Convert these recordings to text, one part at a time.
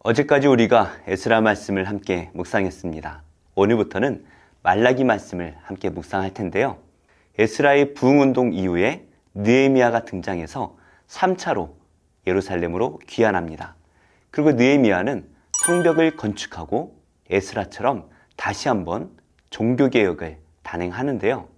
어제까지 우리가 에스라 말씀을 함께 묵상했습니다. 오늘부터는 말라기 말씀을 함께 묵상할 텐데요. 에스라의 부흥운동 이후에 느에미아가 등장해서 3차로 예루살렘으로 귀환합니다. 그리고 느에미아는 성벽을 건축하고 에스라처럼 다시 한번 종교개혁을 단행하는데요.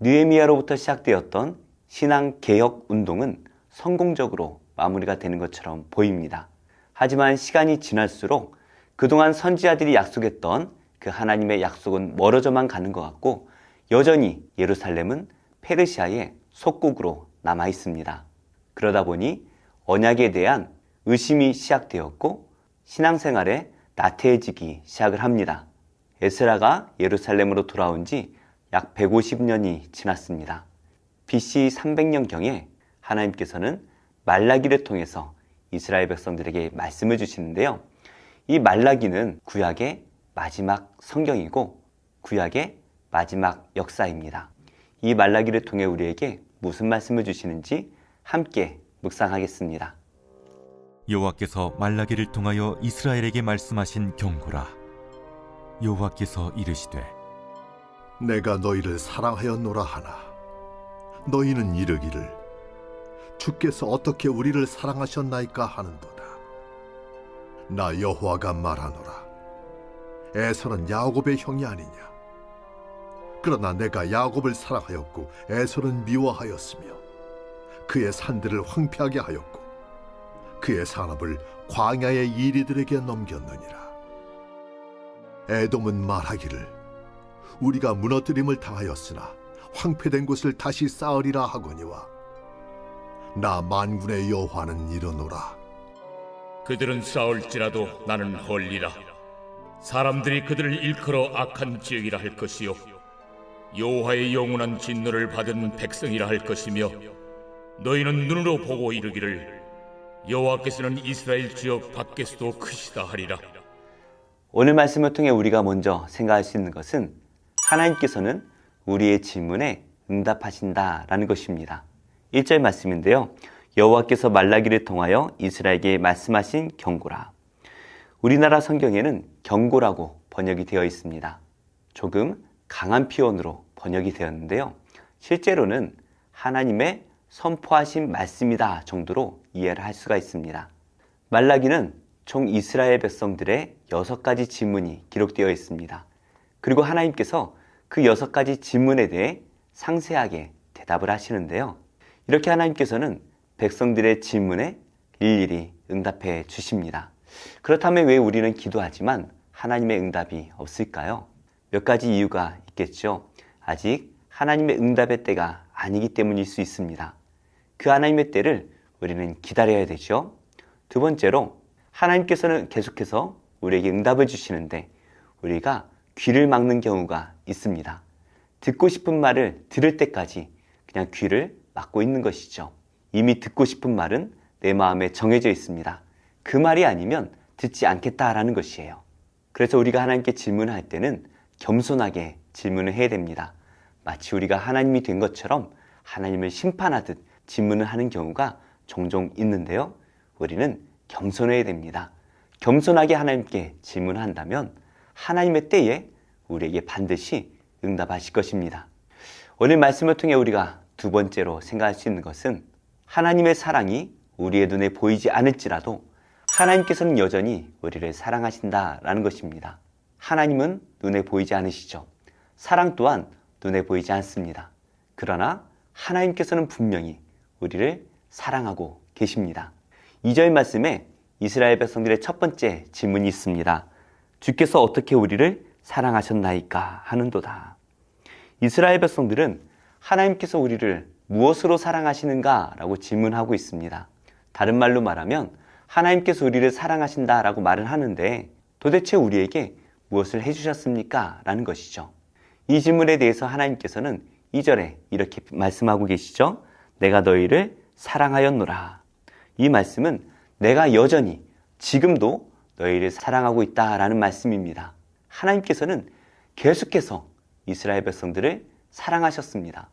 느에미아로부터 시작되었던 신앙 개혁 운동은 성공적으로 마무리가 되는 것처럼 보입니다. 하지만 시간이 지날수록 그동안 선지자들이 약속했던 그 하나님의 약속은 멀어져만 가는 것 같고 여전히 예루살렘은 페르시아의 속국으로 남아 있습니다. 그러다 보니 언약에 대한 의심이 시작되었고 신앙생활에 나태해지기 시작을 합니다. 에스라가 예루살렘으로 돌아온 지 약 150년이 지났습니다. BC 300년경에 하나님께서는 말라기를 통해서 이스라엘 백성들에게 말씀을 주시는데요. 이 말라기는 구약의 마지막 성경이고 구약의 마지막 역사입니다. 이 말라기를 통해 우리에게 무슨 말씀을 주시는지 함께 묵상하겠습니다. 여호와께서 말라기를 통하여 이스라엘에게 말씀하신 경고라 여호와께서 이르시되 내가 너희를 사랑하였노라 하나 너희는 이르기를 주께서 어떻게 우리를 사랑하셨나이까 하는도다. 나 여호와가 말하노라. 에서는 야곱의 형이 아니냐? 그러나 내가 야곱을 사랑하였고 에서는 미워하였으며 그의 산들을 황폐하게 하였고 그의 산업을 광야의 이리들에게 넘겼느니라. 에돔은 말하기를 우리가 무너뜨림을 당하였으나 황폐된 곳을 다시 쌓으리라 하거니와 나 만군의 여호와는 이르노라 그들은 싸울지라도 나는 헐리라. 사람들이 그들을 일컬어 악한 지역이라 할 것이요 여호와의 영원한 진노를 받은 백성이라 할 것이며 너희는 눈으로 보고 이르기를 여호와께서는 이스라엘 지역 밖에서도 크시다 하리라. 오늘 말씀을 통해 우리가 먼저 생각할 수 있는 것은 하나님께서는 우리의 질문에 응답하신다라는 것입니다. 1절 말씀인데요. 여호와께서 말라기를 통하여 이스라엘에게 말씀하신 경고라. 우리나라 성경에는 경고라고 번역이 되어 있습니다. 조금 강한 표현으로 번역이 되었는데요. 실제로는 하나님의 선포하신 말씀이다 정도로 이해를 할 수가 있습니다. 말라기는 총 이스라엘 백성들의 여섯 가지 질문이 기록되어 있습니다. 그리고 하나님께서 그 여섯 가지 질문에 대해 상세하게 대답을 하시는데요. 이렇게 하나님께서는 백성들의 질문에 일일이 응답해 주십니다. 그렇다면 왜 우리는 기도하지만 하나님의 응답이 없을까요? 몇 가지 이유가 있겠죠. 아직 하나님의 응답의 때가 아니기 때문일 수 있습니다. 그 하나님의 때를 우리는 기다려야 되죠. 두 번째로 하나님께서는 계속해서 우리에게 응답을 주시는데 우리가 귀를 막는 경우가 있습니다. 듣고 싶은 말을 들을 때까지 그냥 귀를 막고 있는 것이죠. 이미 듣고 싶은 말은 내 마음에 정해져 있습니다. 그 말이 아니면 듣지 않겠다라는 것이에요. 그래서 우리가 하나님께 질문할 때는 겸손하게 질문을 해야 됩니다. 마치 우리가 하나님이 된 것처럼 하나님을 심판하듯 질문을 하는 경우가 종종 있는데요. 우리는 겸손해야 됩니다. 겸손하게 하나님께 질문한다면 하나님의 때에 우리에게 반드시 응답하실 것입니다. 오늘 말씀을 통해 우리가 두 번째로 생각할 수 있는 것은 하나님의 사랑이 우리의 눈에 보이지 않을지라도 하나님께서는 여전히 우리를 사랑하신다라는 것입니다. 하나님은 눈에 보이지 않으시죠. 사랑 또한 눈에 보이지 않습니다. 그러나 하나님께서는 분명히 우리를 사랑하고 계십니다. 2절 말씀에 이스라엘 백성들의 첫 번째 질문이 있습니다. 주께서 어떻게 우리를 사랑하셨나이까 하는도다. 이스라엘 백성들은 하나님께서 우리를 무엇으로 사랑하시는가 라고 질문하고 있습니다. 다른 말로 말하면 하나님께서 우리를 사랑하신다 라고 말을 하는데 도대체 우리에게 무엇을 해주셨습니까? 라는 것이죠. 이 질문에 대해서 하나님께서는 2절에 이렇게 말씀하고 계시죠. 내가 너희를 사랑하였노라. 이 말씀은 내가 여전히 지금도 너희를 사랑하고 있다 라는 말씀입니다. 하나님께서는 계속해서 이스라엘 백성들을 사랑하셨습니다.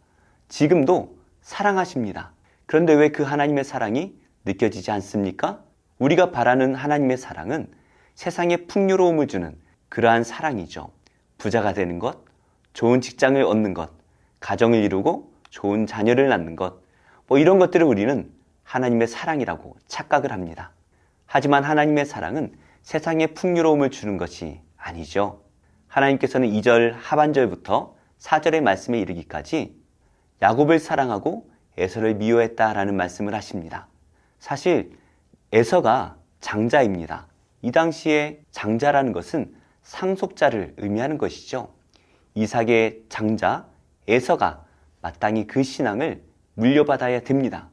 지금도 사랑하십니다. 그런데 왜 그 하나님의 사랑이 느껴지지 않습니까? 우리가 바라는 하나님의 사랑은 세상에 풍요로움을 주는 그러한 사랑이죠. 부자가 되는 것, 좋은 직장을 얻는 것, 가정을 이루고 좋은 자녀를 낳는 것, 뭐 이런 것들을 우리는 하나님의 사랑이라고 착각을 합니다. 하지만 하나님의 사랑은 세상에 풍요로움을 주는 것이 아니죠. 하나님께서는 2절 하반절부터 4절의 말씀에 이르기까지 야곱을 사랑하고 에서를 미워했다라는 말씀을 하십니다. 사실 에서가 장자입니다. 이 당시에 장자라는 것은 상속자를 의미하는 것이죠. 이삭의 장자 에서가 마땅히 그 신앙을 물려받아야 됩니다.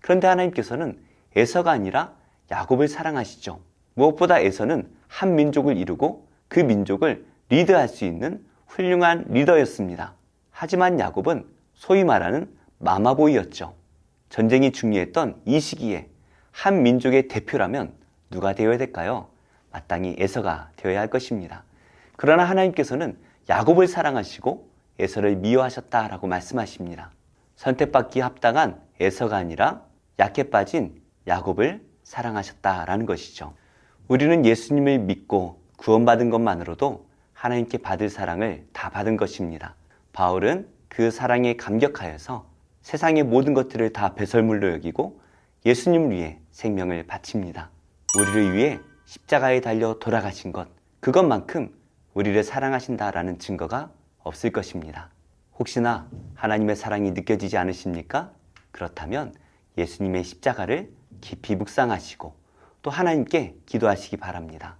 그런데 하나님께서는 에서가 아니라 야곱을 사랑하시죠. 무엇보다 에서는 한 민족을 이루고 그 민족을 리드할 수 있는 훌륭한 리더였습니다. 하지만 야곱은 소위 말하는 마마보이였죠. 전쟁이 중요했던 이 시기에 한 민족의 대표라면 누가 되어야 될까요? 마땅히 에서가 되어야 할 것입니다. 그러나 하나님께서는 야곱을 사랑하시고 에서를 미워하셨다라고 말씀하십니다. 선택받기 합당한 에서가 아니라 약해 빠진 야곱을 사랑하셨다라는 것이죠. 우리는 예수님을 믿고 구원받은 것만으로도 하나님께 받을 사랑을 다 받은 것입니다. 바울은 그 사랑에 감격하여서 세상의 모든 것들을 다 배설물로 여기고 예수님을 위해 생명을 바칩니다. 우리를 위해 십자가에 달려 돌아가신 것, 그것만큼 우리를 사랑하신다라는 증거가 없을 것입니다. 혹시나 하나님의 사랑이 느껴지지 않으십니까? 그렇다면 예수님의 십자가를 깊이 묵상하시고 또 하나님께 기도하시기 바랍니다.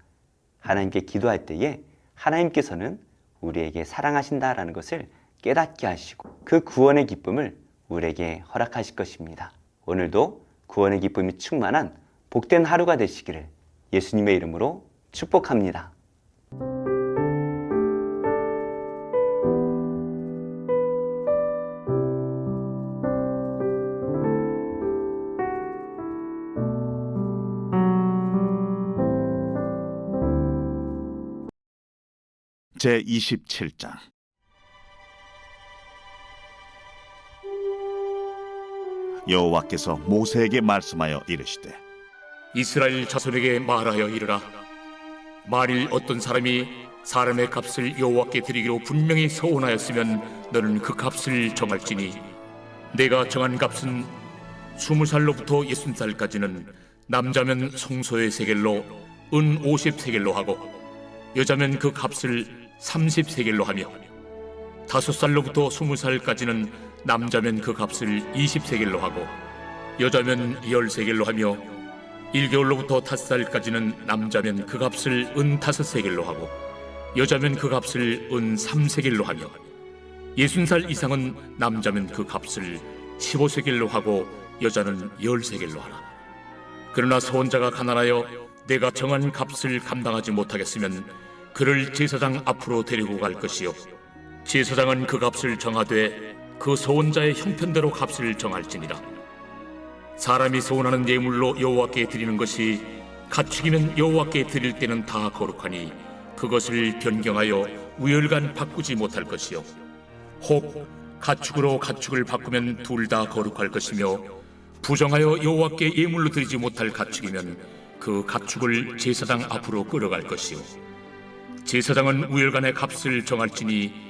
하나님께 기도할 때에 하나님께서는 우리에게 사랑하신다라는 것을 깨닫게 하시고 그 구원의 기쁨을 우리에게 허락하실 것입니다. 오늘도 구원의 기쁨이 충만한 복된 하루가 되시기를 예수님의 이름으로 축복합니다. 제 27장 여호와께서 모세에게 말씀하여 이르시되 이스라엘 자손에게 말하여 이르라. 만일 어떤 사람이 사람의 값을 여호와께 드리기로 분명히 서원하였으면 너는 그 값을 정할지니 내가 정한 값은 스무 살로부터 예순 살까지는 남자면 성소의 세겔로 은 오십 세겔로 하고 여자면 그 값을 삼십 세겔로 하며 다섯 살로부터 스무 살까지는 남자면 그 값을 이십 세겔로 하고 여자면 열 세겔로 하며 1개월로부터 다섯 살까지는 남자면 그 값을 은 다섯 세겔로 하고 여자면 그 값을 은 삼세겔로 하며 예순 살 이상은 남자면 그 값을 15세겔로 하고 여자는 열 세겔로 하라. 그러나 서원자가 가난하여 내가 정한 값을 감당하지 못하겠으면 그를 제사장 앞으로 데리고 갈 것이요 제사장은 그 값을 정하되 그 서원자의 형편대로 값을 정할지니라. 사람이 소원하는 예물로 여호와께 드리는 것이 가축이면 여호와께 드릴 때는 다 거룩하니 그것을 변경하여 우열간 바꾸지 못할 것이요 혹 가축으로 가축을 바꾸면 둘 다 거룩할 것이며 부정하여 여호와께 예물로 드리지 못할 가축이면 그 가축을 제사장 앞으로 끌어갈 것이요 제사장은 우열간의 값을 정할지니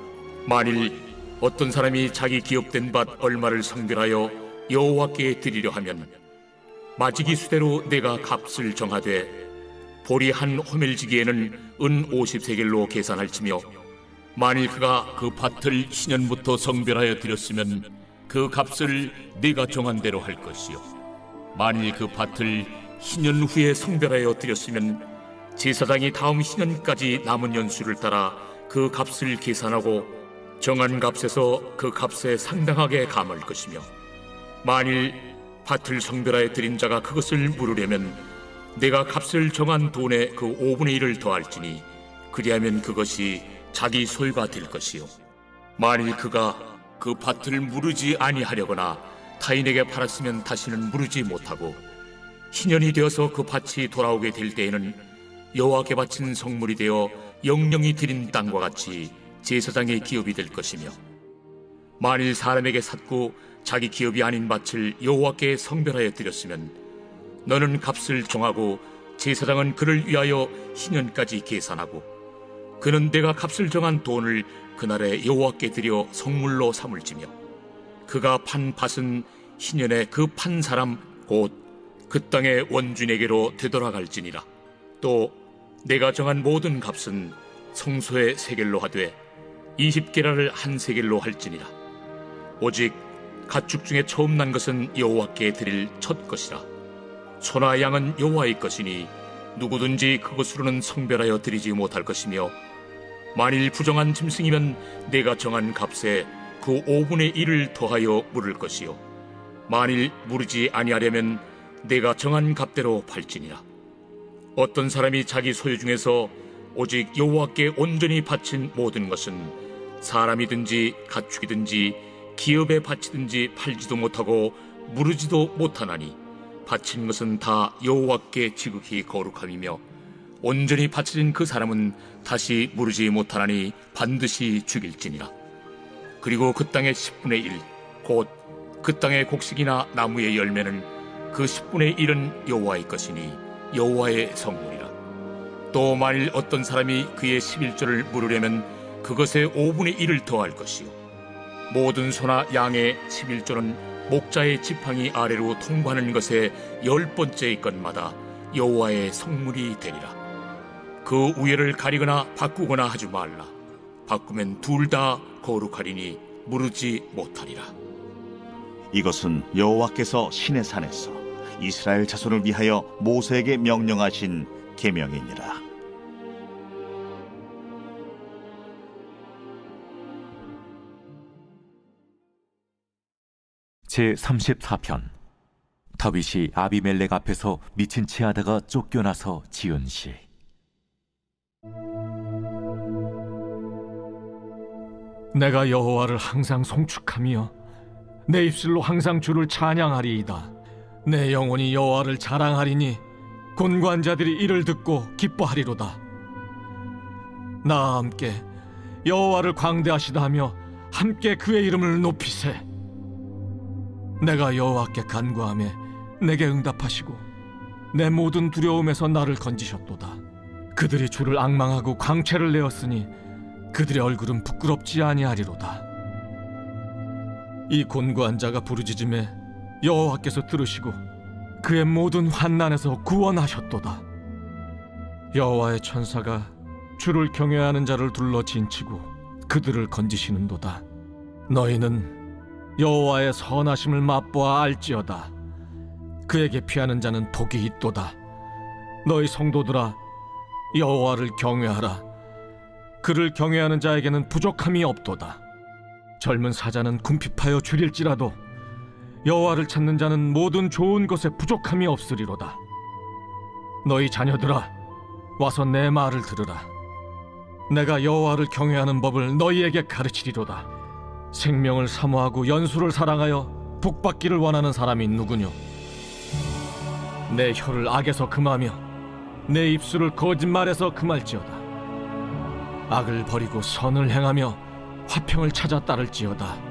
만일 어떤 사람이 자기 기업된 밭 얼마를 성별하여 여호와께 드리려 하면 마지기 수대로 내가 값을 정하되 보리 한 호멜지기에는 은 50세겔로 계산할지며 만일 그가 그 밭을 신년부터 성별하여 드렸으면 그 값을 네가 정한 대로 할 것이요. 만일 그 밭을 신년 후에 성별하여 드렸으면 제사장이 다음 신년까지 남은 연수를 따라 그 값을 계산하고 정한 값에서 그 값에 상당하게 감을 것이며 만일 밭을 성별하여 드린 자가 그것을 물으려면 내가 값을 정한 돈의 그 5분의 1을 더할지니 그리하면 그것이 자기 소유가 될 것이요. 만일 그가 그 밭을 무르지 아니하려거나 타인에게 팔았으면 다시는 무르지 못하고 희년이 되어서 그 밭이 돌아오게 될 때에는 여호와께 바친 성물이 되어 영령이 드린 땅과 같이 제사장의 기업이 될 것이며 만일 사람에게 샀고 자기 기업이 아닌 밭을 여호와께 성별하여 드렸으면 너는 값을 정하고 제사장은 그를 위하여 희년까지 계산하고 그는 내가 값을 정한 돈을 그날에 여호와께 드려 성물로 삼을지며 그가 판 밭은 희년에 그 판 사람 곧 그 땅의 원주인에게로 되돌아갈지니라. 또 내가 정한 모든 값은 성소의 세겔로 하되 20게라를 한 세겔로 할지니라. 오직 가축 중에 처음 난 것은 여호와께 드릴 첫 것이라. 소나 양은 여호와의 것이니 누구든지 그것으로는 성별하여 드리지 못할 것이며 만일 부정한 짐승이면 내가 정한 값에 그 5분의 1을 더하여 물을 것이요. 만일 무르지 아니하려면 내가 정한 값대로 팔지니라. 어떤 사람이 자기 소유 중에서 오직 여호와께 온전히 바친 모든 것은 사람이든지 가축이든지 기업에 바치든지 팔지도 못하고 무르지도 못하나니 바친 것은 다 여호와께 지극히 거룩함이며 온전히 바쳐진 그 사람은 다시 무르지 못하나니 반드시 죽일지니라. 그리고 그 땅의 10분의 1 곧 그 땅의 곡식이나 나무의 열매는 그 10분의 1은 여호와의 것이니 여호와의 성물이라 또 만일 어떤 사람이 그의 11조를 물으려면 그것의 5분의 1을 더할 것이요. 모든 소나 양의 11조는 목자의 지팡이 아래로 통과하는 것의 열 번째의 것마다 여호와의 성물이 되리라. 그 우열을 가리거나 바꾸거나 하지 말라. 바꾸면 둘 다 거룩하리니 무르지 못하리라. 이것은 여호와께서 신의 산에서 이스라엘 자손을 위하여 모세에게 명령하신 계명이니라. 제 34편 다윗이 아비멜렉 앞에서 미친 채 하다가 쫓겨나서 지은 시 내가 여호와를 항상 송축하며 내 입술로 항상 주를 찬양하리이다. 내 영혼이 여호와를 자랑하리니 곤관자들이 이를 듣고 기뻐하리로다. 나와 함께 여호와를 광대하시다 하며 함께 그의 이름을 높이세. 내가 여호와께 간구하며 내게 응답하시고 내 모든 두려움에서 나를 건지셨도다. 그들이 주를 악망하고 광채를 내었으니 그들의 얼굴은 부끄럽지 아니하리로다. 이 곤고한 자가 부르짖음에 여호와께서 들으시고 그의 모든 환난에서 구원하셨도다. 여호와의 천사가 주를 경외하는 자를 둘러 진치고 그들을 건지시는도다. 너희는 여호와의 선하심을 맛보아 알지어다. 그에게 피하는 자는 복이 있도다. 너희 성도들아 여호와를 경외하라. 그를 경외하는 자에게는 부족함이 없도다. 젊은 사자는 궁핍하여 줄일지라도 여호와를 찾는 자는 모든 좋은 것에 부족함이 없으리로다. 너희 자녀들아, 와서 내 말을 들으라. 내가 여호와를 경외하는 법을 너희에게 가르치리로다. 생명을 사모하고 연수를 사랑하여 복받기를 원하는 사람이 누구뇨? 내 혀를 악에서 금하며 내 입술을 거짓말에서 금할지어다. 악을 버리고 선을 행하며 화평을 찾아 따를지어다.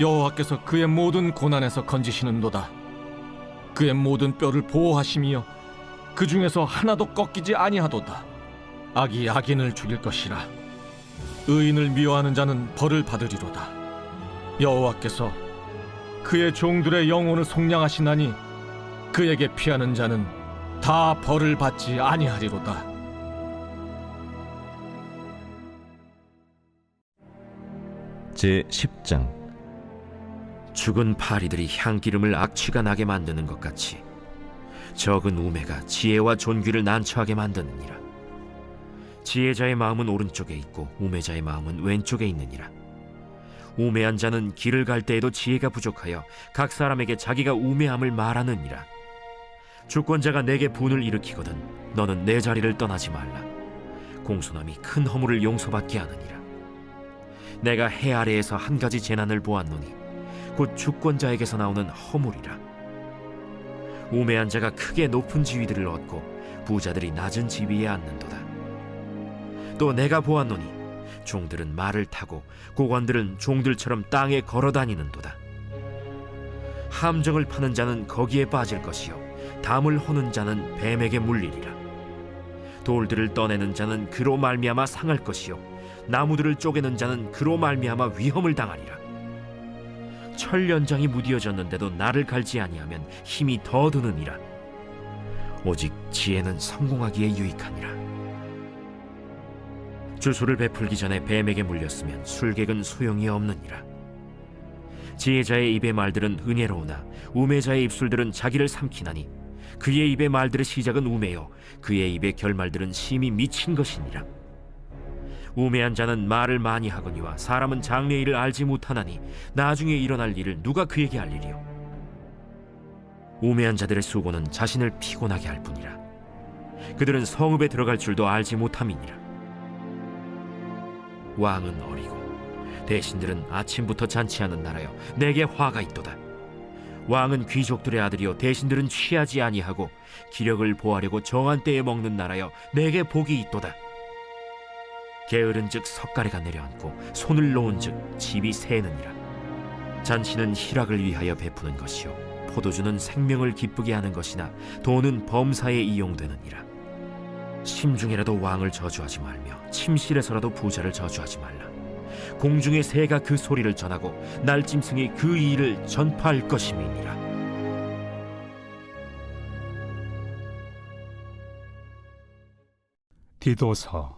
여호와께서 그의 모든 고난에서 건지시는도다. 그의 모든 뼈를 보호하시며 그 중에서 하나도 꺾이지 아니하도다. 악이 악인을 죽일 것이라. 의인을 미워하는 자는 벌을 받으리로다. 여호와께서 그의 종들의 영혼을 속량하시나니 그에게 피하는 자는 다 벌을 받지 아니하리로다. 제 10장 죽은 파리들이 향기름을 악취가 나게 만드는 것 같이 적은 우매가 지혜와 존귀를 난처하게 만드느니라. 지혜자의 마음은 오른쪽에 있고 우매자의 마음은 왼쪽에 있느니라. 우매한 자는 길을 갈 때에도 지혜가 부족하여 각 사람에게 자기가 우매함을 말하느니라. 주권자가 내게 분을 일으키거든 너는 내 자리를 떠나지 말라. 공손함이 큰 허물을 용서받게 하느니라. 내가 해 아래에서 한 가지 재난을 보았노니 곧 주권자에게서 나오는 허물이라. 우매한 자가 크게 높은 지위들을 얻고 부자들이 낮은 지위에 앉는도다. 또 내가 보았노니 종들은 말을 타고 고관들은 종들처럼 땅에 걸어 다니는도다. 함정을 파는 자는 거기에 빠질 것이요 담을 허는 자는 뱀에게 물리리라. 돌들을 떠내는 자는 그로 말미암아 상할 것이요 나무들을 쪼개는 자는 그로 말미암아 위험을 당하리라. 철 연장이 무디어졌는데도 나를 갈지 아니하면 힘이 더 드느니라. 오직 지혜는 성공하기에 유익하니라. 주술을 베풀기 전에 뱀에게 물렸으면 술객은 소용이 없느니라. 지혜자의 입의 말들은 은혜로우나 우매자의 입술들은 자기를 삼키나니 그의 입의 말들의 시작은 우매요 그의 입의 결말들은 심히 미친 것이니라. 우매한 자는 말을 많이 하거니와 사람은 장래 일을 알지 못하나니 나중에 일어날 일을 누가 그에게 알리리요? 우매한 자들의 수고는 자신을 피곤하게 할 뿐이라. 그들은 성읍에 들어갈 줄도 알지 못함이니라. 왕은 어리고 대신들은 아침부터 잔치하는 나라여 내게 화가 있도다. 왕은 귀족들의 아들이요 대신들은 취하지 아니하고 기력을 보하려고 정한 때에 먹는 나라여 내게 복이 있도다 게으른즉 석가래가 내려앉고 손을 놓은즉 집이 새느니라. 잔치는 희락을 위하여 베푸는 것이요 포도주는 생명을 기쁘게 하는 것이나 돈은 범사에 이용되느니라. 심중에라도 왕을 저주하지 말며 침실에서라도 부자를 저주하지 말라. 공중의 새가 그 소리를 전하고 날짐승이 그 일을 전파할 것임이니라. 디도서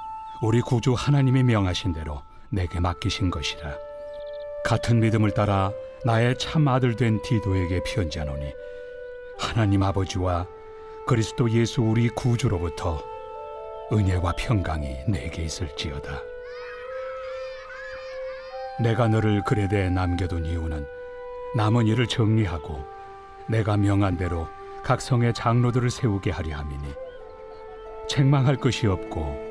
우리 구주 하나님이 명하신 대로 내게 맡기신 것이라. 같은 믿음을 따라 나의 참 아들 된 디도에게 편지하노니 하나님 아버지와 그리스도 예수 우리 구주로부터 은혜와 평강이 내게 있을지어다. 내가 너를 그레데 남겨둔 이유는 남은 일을 정리하고 내가 명한 대로 각 성의 장로들을 세우게 하려 함이니 책망할 것이 없고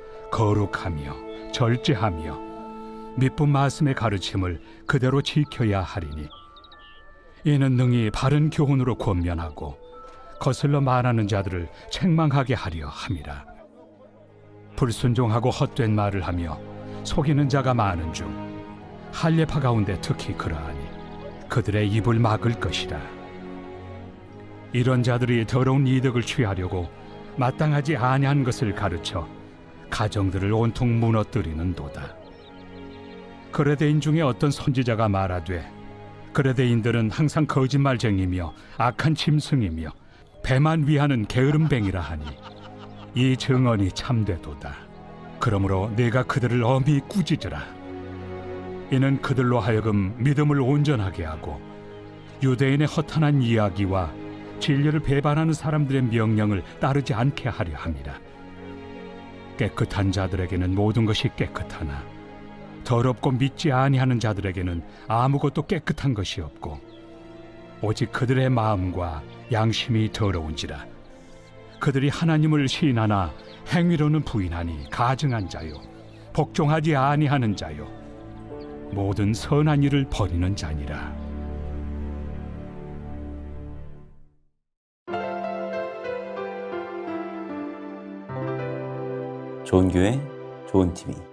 거룩하며 절제하며 미쁜 말씀의 가르침을 그대로 지켜야 하리니 이는 능히 바른 교훈으로 권면하고 거슬러 말하는 자들을 책망하게 하려 함이라. 불순종하고 헛된 말을 하며 속이는 자가 많은 중 할례파 가운데 특히 그러하니 그들의 입을 막을 것이라. 이런 자들이 더러운 이득을 취하려고 마땅하지 아니한 것을 가르쳐 가정들을 온통 무너뜨리는도다. 그레데인 중에 어떤 선지자가 말하되 그레데인들은 항상 거짓말쟁이며 악한 짐승이며 배만 위하는 게으름뱅이라 하니 이 증언이 참되도다. 그러므로 내가 그들을 엄히 꾸짖으라. 이는 그들로 하여금 믿음을 온전하게 하고 유대인의 허탄한 이야기와 진리를 배반하는 사람들의 명령을 따르지 않게 하려 함이라. 깨끗한 자들에게는 모든 것이 깨끗하나 더럽고 믿지 아니하는 자들에게는 아무것도 깨끗한 것이 없고 오직 그들의 마음과 양심이 더러운지라. 그들이 하나님을 시인하나 행위로는 부인하니 가증한 자요 복종하지 아니하는 자요 모든 선한 일을 버리는 자니라 좋은 교회, 좋은 TV.